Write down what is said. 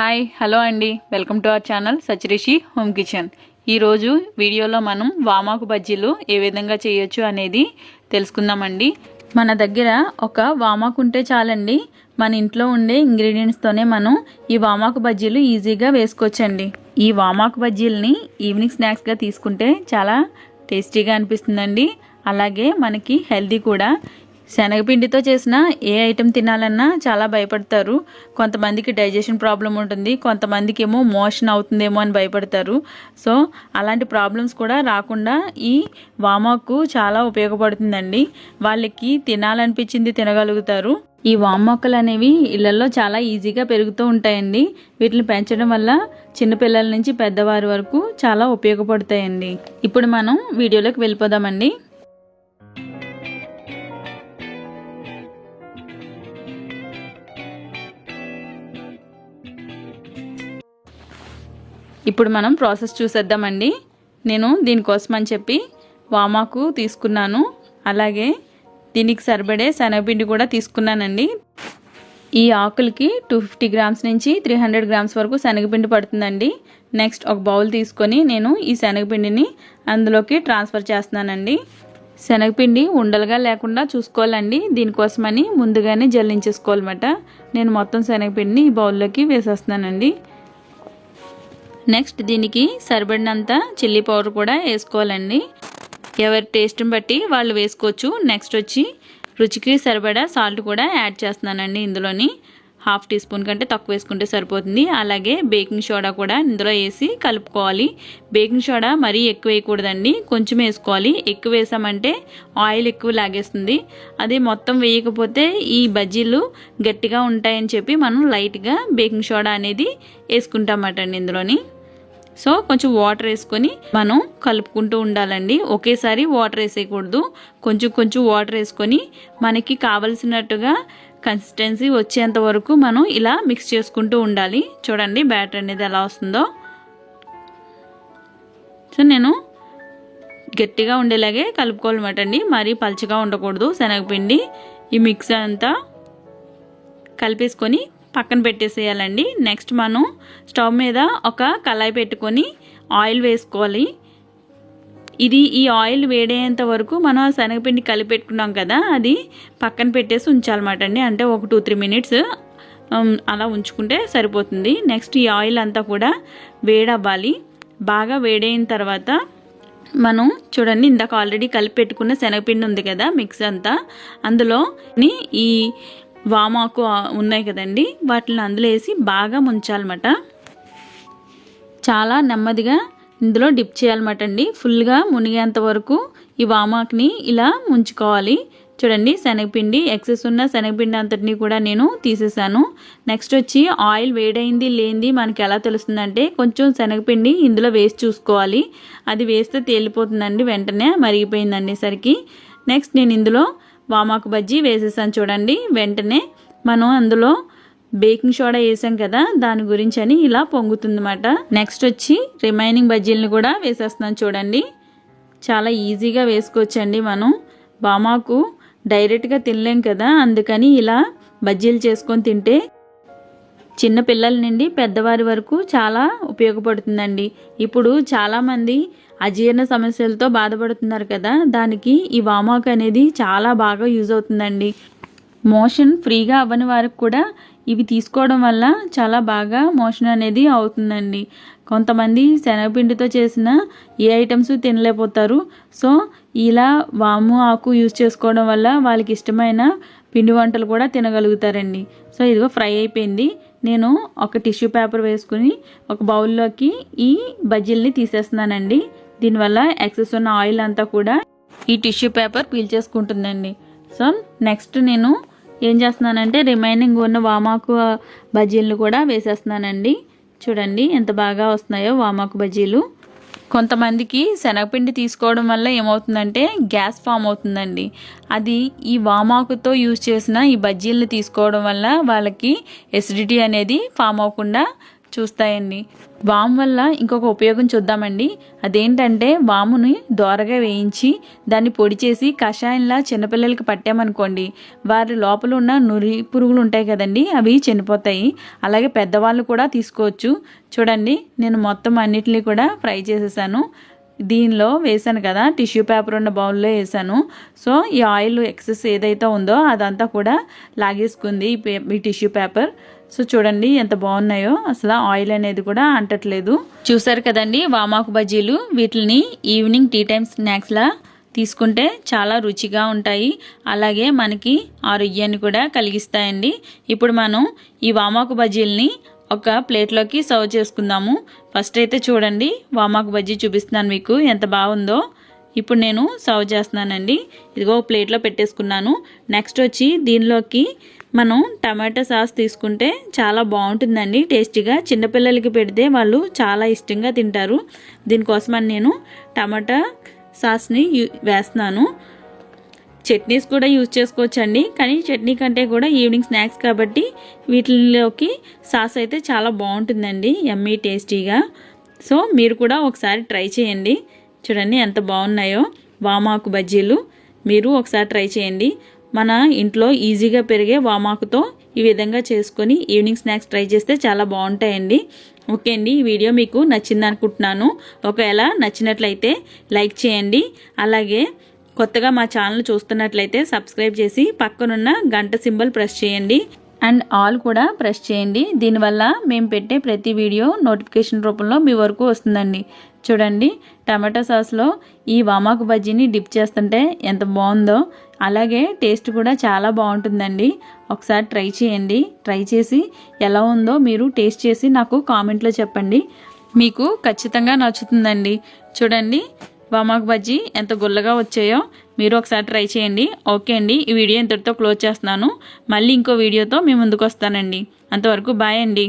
Hi hello అండి. Welcome to our channel Sacharishi home kitchen ఈరోజు వీడియోలో మనం వామాకు బజ్జీలు ఏ విధంగా చేయొచ్చు అనేది తెలుసుకుందామండి. మన దగ్గర ఒక వామాకు ఉంటే చాలండి. మన ఇంట్లో ఉండే ఇంగ్రీడియంట్స్తోనే మనం ఈ వామాకు బజ్జీలు ఈజీగా వేసుకోవచ్చండి. ఈ వామాకు బజ్జీలని ఈవినింగ్ స్నాక్స్గా తీసుకుంటే చాలా టేస్టీగా అనిపిస్తుందండి. అలాగే మనకి హెల్దీ కూడా. శనగపిండితో చేసిన ఏ ఐటెం తినాలన్నా చాలా భయపడతారు. కొంతమందికి డైజెషన్ ప్రాబ్లం ఉంటుంది కొంతమందికి ఏమో మోషన్ అవుతుందేమో అని భయపడతారు. సో అలాంటి ప్రాబ్లమ్స్ కూడా రాకుండా ఈ వామాకు చాలా ఉపయోగపడుతుందండి. వాళ్ళకి తినాలనిపించింది తినగలుగుతారు. ఈ వామ్ మొక్కలు అనేవి ఇళ్ళలో చాలా ఈజీగా పెరుగుతూ ఉంటాయండి. వీటిని పెంచడం వల్ల చిన్నపిల్లల నుంచి పెద్దవారి వరకు చాలా ఉపయోగపడతాయండి. ఇప్పుడు మనం వీడియోలోకి వెళ్ళిపోదామండి. ఇప్పుడు మనం ప్రాసెస్ చూసేద్దామండి. నేను దీనికోసం అని చెప్పి వామాకు తీసుకున్నాను. అలాగే దీనికి సరిపడే శనగపిండి కూడా తీసుకున్నానండి. ఈ ఆకులకి టూ ఫిఫ్టీ గ్రామ్స్ నుంచి త్రీ హండ్రెడ్ గ్రామ్స్ వరకు శనగపిండి పడుతుందండి. నెక్స్ట్ ఒక బౌల్ తీసుకొని నేను ఈ శనగపిండిని అందులోకి ట్రాన్స్ఫర్ చేస్తున్నానండి. శనగపిండి ఉండలుగా లేకుండా చూసుకోవాలండి. దీనికోసమని ముందుగానే జల్లించేసుకోవాలన్నమాట. నేను మొత్తం శనగపిండిని ఈ బౌల్లోకి వేసేస్తున్నానండి. నెక్స్ట్ దీనికి సరిపడినంత చిల్లీ పౌడర్ కూడా వేసుకోవాలండి. ఎవరి టేస్ట్ని బట్టి వాళ్ళు వేసుకోవచ్చు. నెక్స్ట్ వచ్చి రుచికి సరిపడా సాల్ట్ కూడా యాడ్ చేస్తున్నానండి ఇందులోని. హాఫ్ టీ స్పూన్ కంటే తక్కువ వేసుకుంటే సరిపోతుంది. అలాగే బేకింగ్ సోడా కూడా ఇందులో వేసి కలుపుకోవాలి. బేకింగ్ సోడా మరీ ఎక్కువ వేయకూడదండి. కొంచెం వేసుకోవాలి. ఎక్కువ వేసామంటే ఆయిల్ ఎక్కువ లాగేస్తుంది. అదే మొత్తం వేయకపోతే ఈ బజ్జీలు గట్టిగా ఉంటాయని చెప్పి మనం లైట్గా బేకింగ్ సోడా అనేది వేసుకుంటామటండి ఇందులోని. సో కొంచెం వాటర్ వేసుకొని మనం కలుపుకుంటూ ఉండాలండి. ఒకేసారి వాటర్ వేసేయకూడదు. కొంచెం కొంచెం వాటర్ వేసుకొని మనకి కావలసినట్టుగా కన్సిస్టెన్సీ వచ్చేంత వరకు మనం ఇలా మిక్స్ చేసుకుంటూ ఉండాలి. చూడండి బ్యాటర్ అనేది ఎలా వస్తుందో. సో నేను గట్టిగా ఉండేలాగే కలుపుకోవాలన్నమాట అండి మరీ పలుచగా ఉండకూడదు శనగపిండి. ఈ మిక్స్ అంతా కలిపేసుకొని పక్కన పెట్టేసేయాలండి. నెక్స్ట్ మనం స్టవ్ మీద ఒక కళాయి పెట్టుకొని ఆయిల్ వేసుకోవాలి. ఇది ఈ ఆయిల్ వేడేంత వరకు మనం శనగపిండి కలిపి పెట్టుకున్నాం కదా అది పక్కన పెట్టేసి ఉంచాలన్నమాట అండి అంటే ఒక టూ త్రీ మినిట్స్ అలా ఉంచుకుంటే సరిపోతుంది. నెక్స్ట్ ఈ ఆయిల్ అంతా కూడా వేడవ్వాలి. బాగా వేడైన తర్వాత మనం చూడండి ఇందాక ఆల్రెడీ కలిపి పెట్టుకున్న శనగపిండి ఉంది కదా మిక్స్ అంతా. అందులో ఈ వామాకు ఉన్నాయి కదండి. వాటిని అందులో వేసి బాగా ముంచాలన్నమాట. చాలా నెమ్మదిగా ఇందులో డిప్ చేయాలన్నమాట అండి ఫుల్గా మునిగేంత వరకు ఈ వామాకుని ఇలా ముంచుకోవాలి. చూడండి శనగపిండి ఎక్సెస్ ఉన్న శనగపిండి అంతటిని కూడా నేను తీసేసాను. నెక్స్ట్ వచ్చి ఆయిల్ వేడైంది లేనిది మనకి ఎలా తెలుస్తుందంటే కొంచెం శనగపిండి ఇందులో వేసి చూసుకోవాలి. అది వేస్తే తేలిపోతుందండి వెంటనే మరిగిపోయిందండి సరికి. నెక్స్ట్ నేను ఇందులో వామాకు బజ్జీ వేసేసాను చూడండి. వెంటనే మనం అందులో బేకింగ్ సోడా వేసాం కదా దాని గురించి అని ఇలా పొంగుతుందన్నమాట. నెక్స్ట్ వచ్చి రిమైనింగ్ బజ్జీలను కూడా వేసేస్తున్నాం చూడండి. చాలా ఈజీగా వేసుకోవచ్చండి మనం. బామాకు డైరెక్ట్గా తినలేం కదా అందుకని ఇలా బజ్జీలు చేసుకొని తింటే చిన్న పిల్లల నుండి పెద్దవారి వరకు చాలా ఉపయోగపడుతుందండి. ఇప్పుడు చాలామంది అజీర్ణ సమస్యలతో బాధపడుతున్నారు కదా దానికి ఈ వామాకు అనేది చాలా బాగా యూజ్ అవుతుందండి. మోషన్ ఫ్రీగా అవ్వని వారికి కూడా ఇవి తీసుకోవడం వల్ల చాలా బాగా మోషన్ అనేది అవుతుందండి. కొంతమంది శనగపిండితో చేసిన ఏ ఐటమ్స్ తినలేకపోతారు. సో ఇలా వాము ఆకు యూజ్ చేసుకోవడం వల్ల వాళ్ళకి ఇష్టమైన పిండి వంటలు కూడా తినగలుగుతారండి. సో ఇదిగో ఫ్రై అయిపోయింది. నేను ఒక టిష్యూ పేపర్ వేసుకుని ఒక బౌల్లోకి ఈ బజ్జీల్ని తీసేస్తున్నానండి. దీనివల్ల ఎక్సెస్ ఉన్న ఆయిల్ అంతా కూడా ఈ టిష్యూ పేపర్ పీల్చేసుకుంటుందండి సో నెక్స్ట్ నేను ఏం చేస్తున్నానంటే రిమైనింగ్ ఉన్న వామాకు బజ్జీలను కూడా వేసేస్తున్నానండి. చూడండి ఎంత బాగా వస్తున్నాయో వామాకు బజ్జీలు. కొంతమందికి శనగపిండి తీసుకోవడం వల్ల ఏమవుతుందంటే గ్యాస్ ఫామ్ అవుతుందండి. అది ఈ వామాకుతో యూజ్ చేసిన ఈ బజ్జీలను తీసుకోవడం వల్ల వాళ్ళకి ఎసిడిటీ అనేది ఫామ్ అవ్వకుండా చూస్తాయండి. వాము వల్ల ఇంకొక ఉపయోగం చూద్దామండి. అదేంటంటే వాముని దోరగా వేయించి దాన్ని పొడి చేసి కషాయంలా చిన్నపిల్లలకి పట్టామనుకోండి వారి లోపల ఉన్న నురి పురుగులు ఉంటాయి కదండి అవి చనిపోతాయి. అలాగే పెద్దవాళ్ళు కూడా తీసుకోవచ్చు. చూడండి నేను మొత్తం అన్నిటినీ కూడా ఫ్రై చేసేసాను. దీనిలో వేసాను కదా టిష్యూ పేపర్ ఉన్న బౌల్లో వేసాను. సో ఈ ఆయిల్ ఎక్సెస్ ఏదైతే ఉందో అదంతా కూడా లాగేసుకుంది ఈ పే ఈ టిష్యూ పేపర్. సో చూడండి ఎంత బాగున్నాయో. అసలు ఆయిల్ అనేది కూడా అంటట్లేదు. చూసారు కదండి వామాకు బజ్జీలు. వీటిని ఈవినింగ్ టీ టైమ్ స్నాక్స్లా తీసుకుంటే చాలా రుచిగా ఉంటాయి. అలాగే మనకి ఆరోగ్యాన్ని కూడా కలిగిస్తాయండి. ఇప్పుడు మనం ఈ వామాకు బజ్జీలని ఒక ప్లేట్లోకి సర్వ్ చేసుకుందాము. ఫస్ట్ అయితే చూడండి వామాకు బజ్జీ చూపిస్తున్నాను మీకు ఎంత బాగుందో. ఇప్పుడు నేను సర్వ్ చేస్తున్నానండి. ఇదిగో ప్లేట్లో పెట్టేసుకున్నాను. నెక్స్ట్ వచ్చి దీనిలోకి మనం టమాటా సాస్ తీసుకుంటే చాలా బాగుంటుందండి టేస్టీగా. చిన్నపిల్లలకి పెడితే వాళ్ళు చాలా ఇష్టంగా తింటారు. దీనికోసమని నేను టమాటా సాస్ని యూ- వేస్తున్నాను. చట్నీస్ కూడా యూజ్ చేసుకోవచ్చండి. కానీ చట్నీ కంటే కూడా ఈవినింగ్ స్నాక్స్ కాబట్టి వీటిలోకి సాస్ అయితే చాలా బాగుంటుందండి ఎమ్మీ టేస్టీగా. సో మీరు కూడా ఒకసారి ట్రై చేయండి. చూడండి ఎంత బాగున్నాయో. వామాకు బజ్జీలు మీరు ఒకసారి ట్రై చేయండి. మన ఇంట్లో ఈజీగా పెరిగే వామాకుతో ఈ విధంగా చేసుకొని ఈవినింగ్ స్నాక్స్ ట్రై చేస్తే చాలా బాగుంటాయండి. ఓకే అండి ఈ వీడియో మీకు నచ్చింది అనుకుంటున్నాను. ఒకవేళ నచ్చినట్లయితే లైక్ చేయండి. అలాగే కొత్తగా మా ఛానల్ చూస్తున్నట్లయితే సబ్స్క్రైబ్ చేసి పక్కనున్న గంట సింబల్ ప్రెస్ చేయండి. అండ్ ఆల్ కూడా ప్రెస్ చేయండి. దీనివల్ల మేము పెట్టే ప్రతి వీడియో నోటిఫికేషన్ రూపంలో మీ వరకు వస్తుందండి. చూడండి టమాటో సాస్లో ఈ వామాకు బజ్జీని డిప్ చేస్తుంటే ఎంత బాగుందో. అలాగే టేస్ట్ కూడా చాలా బాగుంటుందండి. ఒకసారి ట్రై చేయండి. ట్రై చేసి ఎలా ఉందో మీరు టేస్ట్ చేసి నాకు కామెంట్లో చెప్పండి. మీకు ఖచ్చితంగా నచ్చుతుందండి. చూడండి వామాకు బజ్జీ ఎంత గుల్లగా వచ్చాయో మీరు ఒకసారి ట్రై చేయండి. ఓకే అండి ఈ వీడియో ఇంతటితో క్లోజ్ చేస్తున్నాను. మళ్ళీ ఇంకో వీడియోతో మీ ముందుకు వస్తానండి. అంతవరకు బాయ్ అండి.